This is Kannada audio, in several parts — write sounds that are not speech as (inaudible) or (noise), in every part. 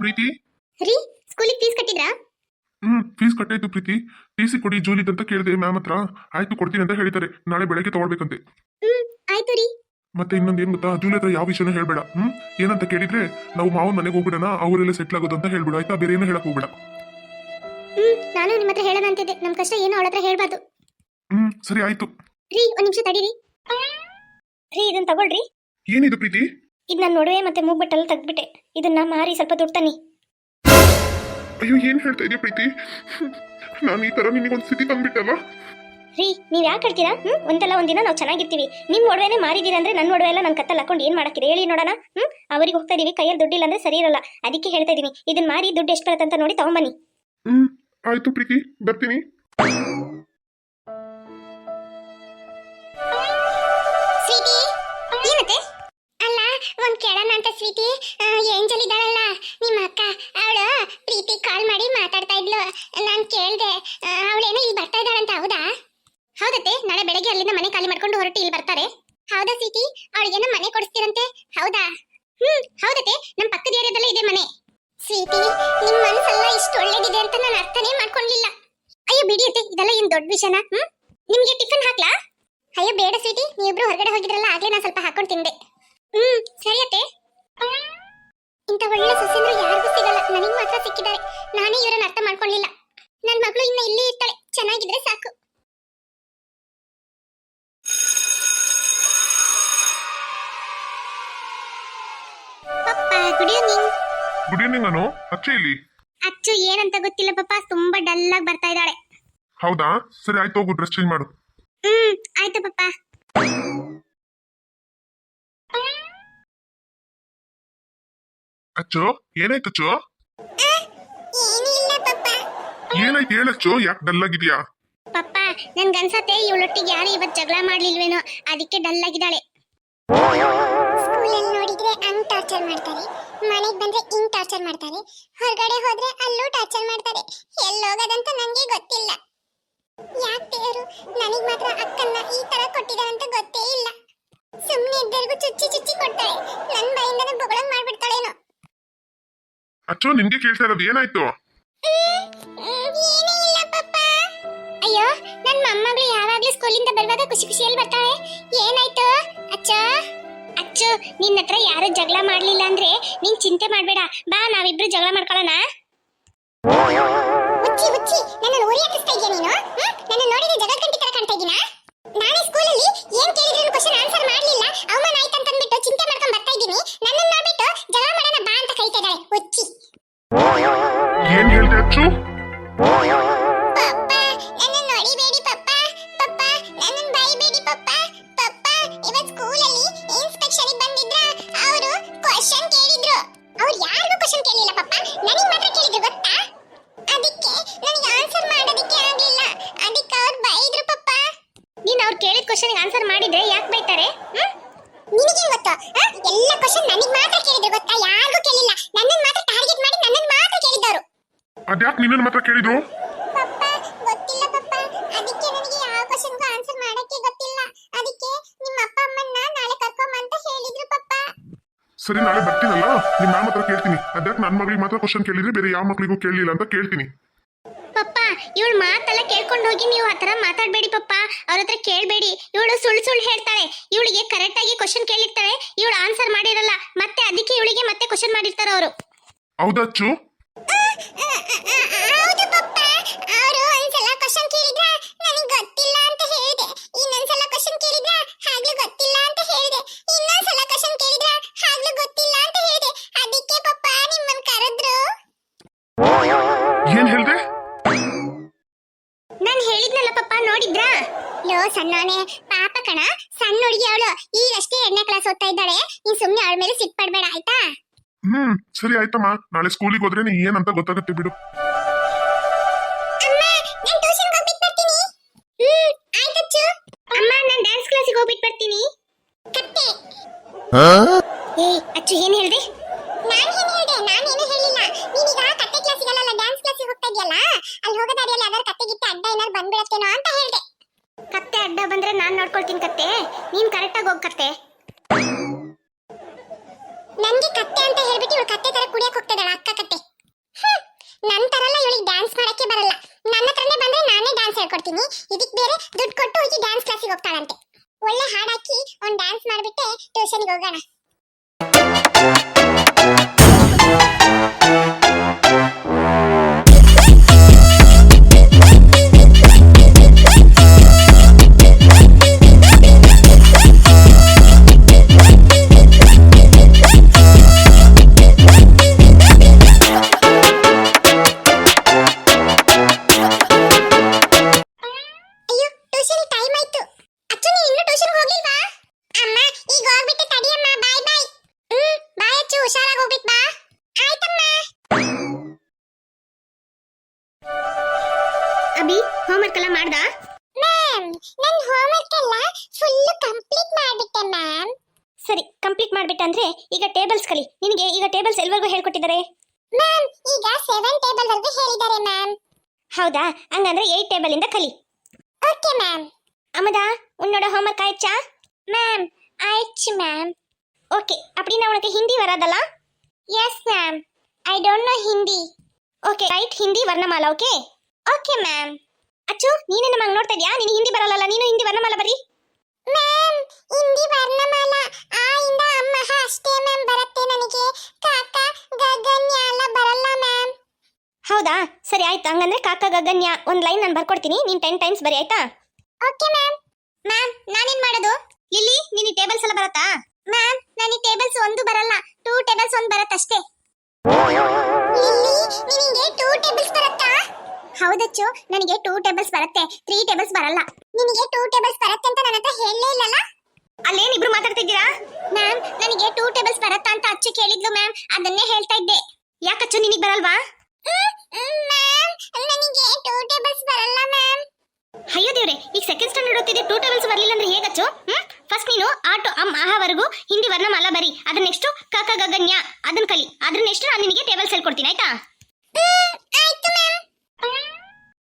ಪ್ರೀತಿ? ರೀ ಸ್ಕೂಲಿಗೆ ಫೀಸ್ ಕಟ್ಟಿದ್ರಾ? ಹ್ಮ್ ಫೀಸ್ ಕಟ್ಟಾಯ್ತು ಪ್ರೀತಿ. ಟಿ ಸಿ ಕೊಡಿ ಜೂಲಿ ಅಂತ ಕೇಳಿದೆ ಮ್ಯಾಮ್ ಹತ್ರ. ಆಯ್ತು ಕೊಡ್ತೀನಿ ಅಂತ ಹೇಳಿದ್ದಾರೆ. ನಾಳೆ ಬೆಳಗ್ಗೆ ತಗೊಳ್ಬೇಕಂತೆ. ಹ್ಮ್ ಆಯ್ತು ರೀ. ಮತ್ತೆ ಇನ್ನೊಂದು ಏನು ಗೊತ್ತಾ? ಜೂಲಿ ಹತ್ರ ಯಾವ ವಿಷಯನೂ ಹೇಳ್ಬೇಡ. ಹ್ಮ್ ಏನಂತ ಕೇಳಿದ್ರೆ ನಾವು ಮಾವನ ಮನೆಗೆ ಹೋಗ್ಬಿಡೋಣ ಅವರೆಲ್ಲ ಸೆಟ್ಲ್ ಆಗೋದು ಅಂತ ಹೇಳ್ಬಿಡು. ಆಯ್ತಾ? ಬೇರೆ ಏನೂ ಹೇಳಕ್ ಹೋಗ್ಬೇಡ. ಹ್ಮ್ ನಾನು ನಿಮ್ಮ ಹತ್ರ ಹೇಳೋಣ ಅಂತಿದ್ದೆ. ನಮ್ ಕಷ್ಟ ಏನು ಅವಳ ಹತ್ರ ಹೇಳ್ಬಾರ್ದು. ಹ್ಮ್ ಸರಿ ಆಯ್ತು. ರೀ ಒಂದ್ ನಿಮಿಷ ತಡೀರಿ. ರೀ ಇದನ್ನ ತಗೊಳ್ರಿ. ಏನಿದು ಪ್ರೀತಿ? ಇದು ನೋಡುವೆ ಮತ್ತೆ ಮೂಗ್ಬಟ್ಟೆಲ್ಲ ತೆಗ್ದ್ಬಿಟ್ಟೆ. ಇದನ್ನ ಮಾರಿ ಸ್ವಲ್ಪ ದುಡ್ತಾನೆ ಅಯ್ಯೋ ಏನ್ ಹೇಳ್ತಾ ಇದೆಯಾ ಪ್ರೀತಿ? ನಾನು ಈ ತರ ನಿನಗೆ ಒಂದು ಸಿಟಿ ತಂದ್ಬಿಟ್ಟಲ್ಲ? ರೀ ನೀವ್ ಯಾಕೆ ಹೇಳ್ತೀರಾ? ಹ್ಮ್? ಒಂದಲ್ಲ ಒಂದಿನ ನಾವು ಚೆನ್ನಾಗಿರ್ತೀವಿ. ನಿಮ್ ಒಡವೆನೆ ಮಾರಿದೀರ ಅಂದ್ರೆ ನನ್ನ ಒಡವೆ ಎಲ್ಲ ನನ್ನ ಕತ್ತಲ್ಲಿ ಹಾಕೊಂಡು ಏನ್ ಮಾಡಕ್ಕಿದೆ? ಹೇಳಿ ನೋಡೋಣ. ಹ್ಮ್? ಅವ್ರಿಗೆ ಹೋಗ್ತಾ ಇದೀವಿ ಕೈಯಲ್ಲಿ ದುಡ್ಡಿಲ್ಲ ಅಂದ್ರೆ ಸರಿ ಇರಲ್ಲ. ಅದಕ್ಕೆ ಹೇಳ್ತಾ ಇದೀನಿ. ಇದನ್ನ ಮಾರಿ ದುಡ್ಡು ಎಷ್ಟು ಬರುತ್ತೆ ಅಂತ ನೋಡಿ ತಗೊಂಬನ್ನಿ ಹ್ಮ್ ಆಯ್ತು ಪ್ರೀತಿ ಬರ್ತೀನಿ. ಒಂದ್ ಕೇಳೋಣ ಅಂತ ಸ್ವೀಟಿ ಏಂಜಲ್ ಇದ್ದಾಳಲ್ಲ, ನಿಮ್ಮ ಅಕ್ಕ, ಅವಳು ಪ್ರೀತಿ ಕಾಲ್ ಮಾಡಿ ಮಾತಾಡ್ತಾ ಇದ್ಲು. ನಾನ್ ಕೇಳ್ದೆ ಅವಳೇನೋ ಇಲ್ಲಿ ಬರ್ತಾ ಇದ್ದಾಳಂತ, ಹೌದಾ? ಹೌದತ್ತೆ, ನಾಳೆ ಬೆಳಗ್ಗೆ ಅಲ್ಲಿಂದ ಮನೆ ಖಾಲಿ ಮಾಡ್ಕೊಂಡು ಹೊರಟು ಇಲ್ಲಿ ಬರ್ತಾರೆ. ಹೌದಾ ಸ್ವೀಟಿ, ಅವಳಿಗೇನೋ ಮನೆ ಕೊಡಿಸ್ತೀರಂತೆ, ಹೌದಾ? ಹ್ಮ್, ಹೌದತ್ತೆ, ನಮ್ ಪಕ್ಕದ ಏರಿಯಾದಲ್ಲೇ ಇದೆ ಮನೆ. ಸ್ವೀಟಿ, ನಿಮ್ ಮನಸ್ಸೆಲ್ಲ ಇಷ್ಟು ಒಳ್ಳೇದಿದೆ ಅಂತ ನಾನು ಅರ್ಥನೇ ಮಾಡ್ಕೊಂಡಿಲ್ಲ. ಅಯ್ಯೋ ಬಿಡಿ ಅತ್ತೆ, ಇದೆಲ್ಲ ಏನ್ ದೊಡ್ಡ ವಿಷಯನ, ಹ್ಮ್? ನಿಮ್ಗೆ ಟಿಫನ್ ಹಾಕ್ಲಾ? ಅಯ್ಯೋ ಬೇಡ ಸ್ವೀಟಿ, ನೀವಿಬ್ರು ಹೊರಗಡೆ ಹೋಗಿದ್ರಲ್ಲ, ಆಗ್ಲೇ ನಾನು ಸ್ವಲ್ಪ ಹಾಕೊಂಡು ತಿಂದೆ. ಹ್ಮ್ ಸರಿ ಅತ್ತೆ. ಇಂಥ ಒಳ್ಳೆ ಸೊಸೆಂದ್ರು ಯಾರಿಗೂ ಸಿಗಲ್ಲ. ನನಗೆ ಮಾತ್ರ ಸಿಕ್ಕಿದ್ದಾರೆ. ನಾನೇ ಇವರನ್ನ ಅರ್ಥ ಮಾಡ್ಕೊಳ್ಳಿಲ್ಲ ನನ್ನ ಮಗಳು ಇನ್ನ ಇಲ್ಲೇ ಇರ್ತಾಳೆ. ಚೆನ್ನಾಗಿದ್ರೆ ಸಾಕು. ಪಪ್ಪ ಗುಡ್ ಈವ್ನಿಂಗ್. ಗುಡ್ ಈವ್ನಿಂಗ್ ನಾನು ಅಚ್ಚೆ ಇಲ್ಲಿ. ಅಚ್ಚು ಏನಂತ ಗೊತ್ತಿಲ್ಲ ಪಪ್ಪ. ತುಂಬಾ ಡಲ್ ಆಗಿ ಬರ್ತಾ ಇದ್ದಾಳೆ. ಹೌದಾ? ಸರಿ ಆಯ್ತು ಹೋಗು ಡ್ರೆಸ್ ಚೇಂಜ್ ಮಾಡು. ಹ್ಮ್ ಆಯ್ತು ಪಪ್ಪ. ಅಚ್ಚು? ಏನಾಯ್ತು ಅಚ್ಚು? ಏನಾಯ್ತು? ಹೇಳಚ್ಚೋ ಯಾಕೆ ಡಲ್ ಆಗಿದ್ಯಾ ಪಪ್ಪ ನನ್ಗನ್ಸತ್ತೆ ಇವಳೊಟ್ಟಿಗೆ ಯಾರು ಇವತ್ತು ಜಗಳ ಮಾಡ್ಲಿಲ್ವೇನೋ ಅದಕ್ಕೆ ಡಲ್ ಆಗಿದ್ದಾಳೆ ಸ್ಕೂಲಲ್ಲಿ ನೋಡಿದ್ರೆ ಹಂಗ್ ಟಾರ್ಚರ್ ಮಾಡ್ತಾರೆ. ಮನೆಗೆ ಬಂದ್ರೆ ಹಿಂಗ್ ಟಾರ್ಚರ್ ಮಾಡ್ತಾರೆ. ಹೊರಗಡೆ ಹೋದ್ರೆ ಅಲ್ಲೂ ಟಾರ್ಚರ್ ಮಾಡ್ತಾರೆ. ಎಲ್ಲೋಗೋದಂತ ನಂಗೆ ಗೊತ್ತಿಲ್ಲ. ಯಾಕೆ ದೇವರು? ನನಗೆ ಮಾತ್ರ ಅಕ್ಕನ್ನ ಈ ತರ ಕೊಟ್ಟಿದಾರಂತ ಗೊತ್ತೇ ಇಲ್ಲ. ಸುಮ್ಮನೆ ಇದ್ದರಿಗೂ ಚುಚ್ಚಿ ಚುಚ್ಚಿ ಕೊಡ್ತಾಳೆ. ನನ್ ಬಾಯಿಂದನೇ ಬೊಗಳಂಗ್ ಮಾಡ್ಬಿಡ್ತಾಳೇನೋ. ಅಚ್ಚು ನಿನ್ಗೆ ಕೇಳ್ತಾ ಇರೋದು ಏನಾಯ್ತು? ಅಯ್ಯೋ ನನ್ನ ಮೊಮ್ಮಗಳು ಯಾವಾಗ್ಲೂ ಸ್ಕೂಲಿಂದ ಬರುವಾಗ ಖುಷಿ ಖುಷಿಯಲ್ಲಿ ಬರ್ತಾಳೆ ಏನಾಯ್ತು? ಅಚ್ಚ? ಅಚ್ಚು, ನಿನ್ನ ಹತ್ರ ಯಾರು ಜಗಳ ಮಾಡ್ಲಿಲ್ಲ ಅಂದ್ರೆ ನೀನ್ ಚಿಂತೆ ಮಾಡ್ಬೇಡ. ಬಾ, ನಾವಿಬ್ರು ಜಗಳ ಮಾಡ್ಕೊಳ್ಳೋಣ. ಕ್ವಶನ್ಗೆ ಆನ್ಸರ್ ಮಾಡಿದ್ರೆ ಯಾಕೆ ಬೈತಾರೆ? ನಿನಗೆ ಗೊತ್ತು? ಎಲ್ಲ ಕ್ವಶನ್ ನನಗೆ ಮಾತ್ರ ಕೇಳಿದ್ರು ಗೊತ್ತಾ? ಯಾರಿಗೂ ಕೇಳಿಲ್ಲ. ನನ್ನನ್ನು ಮಾತ್ರ ಟಾರ್ಗೆಟ್ ಮಾಡಿ ನನ್ನನ್ನು ಮಾತ್ರ ಕೇಳಿದವರು ಅದ್ಯಾಕೆ ನಿನ್ನನ್ನು ಮಾತ್ರ ಕೇಳಿದ್ರು? ಪಪ್ಪ ಗೊತ್ತಿಲ್ಲ ಪಪ್ಪ. ಅದಕ್ಕೆ ನನಗೆ ಯಾವ ಕ್ವಶನ್ಗೂ ಆನ್ಸರ್ ಮಾಡಕ್ಕೆ ಗೊತ್ತಿಲ್ಲ. ಅದಕ್ಕೆ ನಿಮ್ಮ ಅಪ್ಪ ಅಮ್ಮನ್ನ ನಾಳೆ ಕರ್ಕೊಂಬ ಅಂತ ಹೇಳಿದ್ರು ಪಪ್ಪ. ಸರಿ ನಾಳೆ ಬರ್ತೀನಲ್ಲ? ನಿಮ್ಮ ಮ್ಯಾಮ್ ಹತ್ರ ಕೇಳ್ತೀನಿ. ಅದ್ಯಾಕೆ ನನ್ನ ಮಗಳಿಗೆ ಮಾತ್ರ ಕ್ವಶನ್ ಕೇಳಿದ್ರೆ ಬೇರೆ ಯಾವ ಮಕ್ಕಳಿಗೂ ಕೇಳಲಿಲ್ಲ ಅಂತ ಕೇಳ್ತೀನಿ. ಇವಳು ಮಾತೆಲ್ಲ ಕೇಳ್ಕೊಂಡು ಹೋಗಿ ನೀವು ಆ ಥರ ಮಾತಾಡಬೇಡಿ ಪಪ್ಪ. ಅವ್ರ ಹತ್ರ ಕೇಳಬೇಡಿ. ಇವಳು ಸುಳ್ಳು ಸುಳ್ಳು ಹೇಳ್ತಾಳೆ. ಇವಳಿಗೆ ಕರೆಕ್ಟ್ ಆಗಿ ಕ್ವಶನ್ ಕೇಳಿರ್ತಾಳೆ. ಇವಳು ಆನ್ಸರ್ ಮಾಡಿರಲ್ಲ. ಮತ್ತೆ ಅದಕ್ಕೆ ಇವಳಿಗೆ ಮತ್ತೆ ಕ್ವಶನ್ ಮಾಡಿರ್ತಾರೆ ಅವರು. ಹೌದಾ ಅಚ್ಚು ಹೌದು ಪಪ್ಪ. ಅವರು ಒಂದ್ಸಲ ಕ್ವಶನ್ ಪಪ್ಪ ನೋಡಿದ್ರಾ? ಲೋ ಸಣ್ಣವನೇ ಪಾಪ ಕಣ ಸಣ್ಣ ಹುಡುಗಿ ಅವಳು. ಈಗಷ್ಟೇ ಎರಡನೇ ಕ್ಲಾಸ್ ಓದ್ತಾ ಇದ್ದಾಳೆ. ನೀನ್ ಸುಮ್ಮನೆ ಅವಳ ಮೇಲೆ ಸಿಟ್ ಪಡ್ಬೇಡ ಆಯ್ತಾ? ಹ್ಮ್ ಸರಿ ಆಯ್ತಮ್ಮ. ನಾಳೆ ಸ್ಕೂಲಿಗೆ ಹೋದ್ರೆ ನೀ ಏನಂತ ಗೊತ್ತಾಗುತ್ತೆ ಬಿಡು. ನಾನು ಹೋಗ್ಬಿಟ್ಟು ಬರ್ತೀನಿ. ಹ್ಮ್ ಆಯ್ತಚ್ಚು ಅಮ್ಮ ನಾನು ಡ್ಯಾನ್ಸ್ ಕ್ಲಾಸಿಗೆ ಹೋಗ್ಬಿಟ್ಟು ಬರ್ತೀನಿ. ಕತ್ತೆ. ಏ ಅಚ್ಚು ಏನ್ ಹೇಳ್ದೆ? ನಾನು ಏನ್ ಹೇಳ್ದೆ? ನಾನು ಏನು ಹೇಳಿಲ್ಲ. ಈಗ ಕತ್ತೆ ಕ್ಲಾಸಿಗಲ್ಲ ಡ್ಯಾನ್ಸ್ ಕ್ಲಾಸಿಗೆ ಹೋಗ್ತಾ ಇದೆಯಲ್ಲ? ಅಲ್ಲಿ ಹೋಗೋ ದಾರಿಯಲ್ಲಿ ಯಾವ್ದಾದ್ರು ಕತ್ತೆ ಅಡ್ಡ ಏನಾದ್ರು ಬಂದ್ಬಿಡತ್ತೇನೋ ಅಂತ ಹೇಳ್ದೆ. ಕತ್ತೆ ಅಡ್ಡ ಬಂದ್ರೆ ನಾನ್ ನೋಡ್ಕೊಳ್ತೀನಿ ಕತ್ತೆ. ನೀನ್ ಕರೆಕ್ಟಾಗಿ ಹೋಗ್ ಕತ್ತೆ. ನನ್ಗೆ ಕತ್ತೆ ಅಂತ ಹೇಳ್ಬಿಟ್ಟು ಇವಳು ಕತ್ತೆ ತರ ಕುಡಿಯಕ್ ಹೋಗ್ತದಳ ಅಕ್ಕ ಕತ್ತೆ. ನನ್ ತರಲ್ಲ ಇವಳಿಗೆ ಡ್ಯಾನ್ಸ್ ಮಾಡಕ್ಕೆ ಬರಲ್ಲ. ನನ್ನ ಹತ್ರನೇ ಬಂದ್ರೆ ನಾನೇ ಡ್ಯಾನ್ಸ್ ಹೇಳ್ಕೊಡ್ತೀನಿ. ಇದಕ್ ಬೇರೆ ದುಡ್ಡು ಕೊಟ್ಟು ಹೋಗಿ ಡ್ಯಾನ್ಸ್ ಕ್ಲಾಸಿಗೆ ಹೋಗ್ತಾಳಂತೆ. ಒಳ್ಳೆ ಹಾಡಾಕಿ ಒಂದ್ ಡ್ಯಾನ್ಸ್ ಮಾಡ್ಬಿಟ್ಟೆ ಟ್ಯೂಷನ್ಗೆ ಹೋಗೋಣ. ಆಯ್ತು. ಅಚ್ಚು ನೀ ಇನ್ನೂ ಟ್ಯೂಷನ್ ಹೋಗ್ಲಿಲ್ವಾ ಅಮ್ಮ ಈಗ ಹೋಗ್ಬಿಟ್ಟು ತಡಿಯಮ್ಮ ಬಾಯ್ ಬಾಯ್. ಹ್ಮ್ ಬಾಯ್ ಅಚ್ಚು ಹುಷಾರಾಗಿ ಹೋಗ್ಬಿಟ್ ಬಾ. ಆಯ್ತಮ್ಮ. ಅಭಿ ಹೋಮ್ವರ್ಕ್ ಎಲ್ಲ ಮಾಡ್ದಾ? ಮ್ಯಾಮ್ ನನ್ನ ಹೋಮ್ವರ್ಕ್ ಎಲ್ಲ ಫುಲ್ ಕಂಪ್ಲೀಟ್ ಮಾಡ್ಬಿಟ್ಟೆ ಮ್ಯಾಮ್ ಸರಿ ಕಂಪ್ಲೀಟ್ ಮಾಡ್ಬಿಟ್ಟಂದ್ರೆ ಈಗ ಟೇಬಲ್ಸ್ ಕಲಿ. ನಿನಗೆ ಈಗ ಟೇಬಲ್ಸ್ ಎಲ್ವರೆಗೂ ಹೇಳ್ಕೊಟ್ಟಿದ್ದಾರೆ? ಮ್ಯಾಮ್ ಈಗ ಸೆವೆನ್ ಟೇಬಲ್ ವರೆಗೂ ಹೇಳಿದ್ದಾರೆ ಮ್ಯಾಮ್ ಹೌದಾ? ಹಂಗಂದ್ರೆ ಏಯ್ಟ್ ಟೇಬಲ್ ಇಂದ ಕಲಿ. ಓಕೆ ಮ್ಯಾಮ್ அமுதா உன்னோட ஹோம்ஒர்க் ஆயிடுச்சா மேம் ஆயிடுச்சு மேம் ஓகே அப்படின்னா உனக்கு Hindi வராதல்லா yes ma'am I don't know Hindi okay right Hindi ವರ್ಣಮಾಲ okay okay ma'am ಅಚ್ಚು ನೀನೇನು ಮಗ ನೋಡ್ತಾ ಇದೀಯಾ ನೀನು ಹಿಂದಿ ಬರಲ್ಲ ನೀನು ಹಿಂದಿ ವರ್ಣಮಾಲ ಬರಿ ಮ್ಯಾಮ್ ಹಿಂದಿ ವರ್ಣಮಾಲ ಆ ಇಂದ ಅಮ್ಮ ಅಷ್ಟೇ ಮ್ಯಾಮ್ ಬರುತ್ತೆ ನನಗೆ ಕಾಕ ಗಗನ್ಯ ಎಲ್ಲ ಬರಲ್ಲ ಮ್ಯಾಮ್ ಹೌದಾ ಸರಿ ಆಯ್ತು ಹಂಗಂದ್ರೆ ಕಾಕ ಗಗನ್ಯ ಒಂದು ಲೈನ್ ನಾನು ಬರ್ಕೊಡ್ತೀನಿ ನೀನು ಟೆನ್ ಟೈಮ್ಸ್ ಬರಿ ಆಯ್ತಾ ಓಕೆ ಮ್ಯಾಮ್ ಮ್ಯಾಮ್ ನಾನೇನ್ ಮಾಡೋದು? ಲಿಲ್ಲಿ ನಿನಗೆ ಟೇಬಲ್ಸ್ ಎಲ್ಲ ಬರತ್ತಾ? ಮ್ಯಾಮ್ ನನಗೆ ಟೇಬಲ್ಸ್ ಒಂದು ಬರಲ್ಲ. ಟೂ ಟೇಬಲ್ಸ್ ಒಂದು ಬರತ್ತಷ್ಟೇ ನಿನಗೆ ಟೂ ಟೇಬಲ್ಸ್ ಬರುತ್ತಾ? ಹೌದಚ್ಚು ನನಗೆ ಟೂ ಟೇಬಲ್ಸ್ ಬರುತ್ತೆ. ತ್ರೀ ಟೇಬಲ್ಸ್ ಬರಲ್ಲ. ನಿನಗೆ ಟೂ ಟೇಬಲ್ಸ್ ಬರುತ್ತೆ ಅಂತ ನನ್ನ ಹತ್ರ ಹೇಳಲೇ ಇಲ್ಲಲ್ಲ? ಅಲ್ಲೇನಿಬ್ರು ಮಾತಾಡ್ತಿದ್ದೀರಾ? ಮ್ಯಾಮ್ ನನಗೆ ಟೂ ಟೇಬಲ್ಸ್ ಬರುತ್ತಾ ಅಂತ ಅಚ್ಚು ಕೇಳಿದ್ಲು ಮ್ಯಾಮ್ ಅದನ್ನೇ ಹೇಳ್ತಾ ಇದ್ದೆ. ಯಾಕಚ್ಚು ನಿನಗೆ ಬರಲ್ವಾ? ಮ್ಯಾಮ್ ನನಗೆ ಟೂ ಟೇಬಲ್ಸ್ ಬರಲ್ಲ ಮ್ಯಾಮ್ ಅಯ್ಯೋ ದೇವ್ರೆ ಈಗ ಸೆಕೆಂಡ್ ಸ್ಟ್ಯಾಂಡರ್ಡ್ ಓದ್ತಿದ್ದೆ ಟೂ ಟೇಬಲ್ಸ್ ಬರಲಿಲ್ಲ ಅಂದ್ರೆ ಹೇಗಚ್ಚು? ಹ್ಮ್? ಫಸ್ಟ್ ನೀನು ಆಟೋ ಅಮ್ ಆಹವರೆಗೂ ಹಿಂದಿ ವರ್ಣಮಾಲ ಬರಿ. ಅದ್ರ ನೆಕ್ಸ್ಟ್ ಕಾಕ ಗಗನ್ಯ ಅದನ್ನ ಕಲಿ. ಅದ್ರ ನೆಕ್ಸ್ಟ್ ನಾನು ನಿನಗೆ ಟೇಬಲ್ಸ್ ಹೇಳ್ಕೊಡ್ತೀನಿ ಆಯ್ತಾ?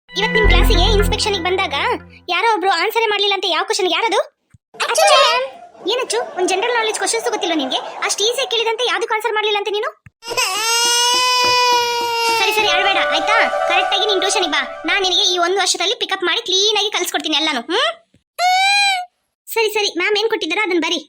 ಇವತ್ತು ನಿಮ್ ಕ್ಲಾಸಿಗೆ ಇನ್ಸ್ಪೆಕ್ಷನ್ಗೆ ಬಂದಾಗ ಯಾರೋ ಒಬ್ರು ಆನ್ಸರ್ ಮಾಡ್ಲಿಲ್ಲ ಅಂತ ಯಾವ ಕ್ವಶನ್ ಯಾರದು? ಏನಚ್ಚು? ಒಂದು ಜನರಲ್ ನಾಲೆಜ್ ಕ್ವಶನ್ಸ್ ಗೊತ್ತಿಲ್ಲ ನಿಮಗೆ ಅಷ್ಟು ಈಸಿ ಕೇಳಿದಂತೆ ಯಾವ್ದಕ್ಕೆ ಆನ್ಸರ್ ಮಾಡ್ಲಿಲ್ಲ ಅಂತ ನೀನು? (laughs) ಸರಿ ಅಳ್ಬೇಡ ಆಯ್ತಾ? ಕರೆಕ್ಟ್ ಆಗಿ ನೀನ್ ಟ್ಯೂಷನ್ ಬಾ. ನಾನು ನಿನಗೆ ಈ ಒಂದು ವರ್ಷದಲ್ಲಿ ಪಿಕಪ್ ಮಾಡಿ ಕ್ಲೀನ್ ಆಗಿ ಕಲ್ಸ್ಕೊಡ್ತೀನಿ ಎಲ್ಲಾನು ಸರಿ ಸರಿ. ಮ್ಯಾಮ್ ಏನ್ ಕೊಟ್ಟಿದ್ದಾರ ಅದನ್ನ ಬರಿ.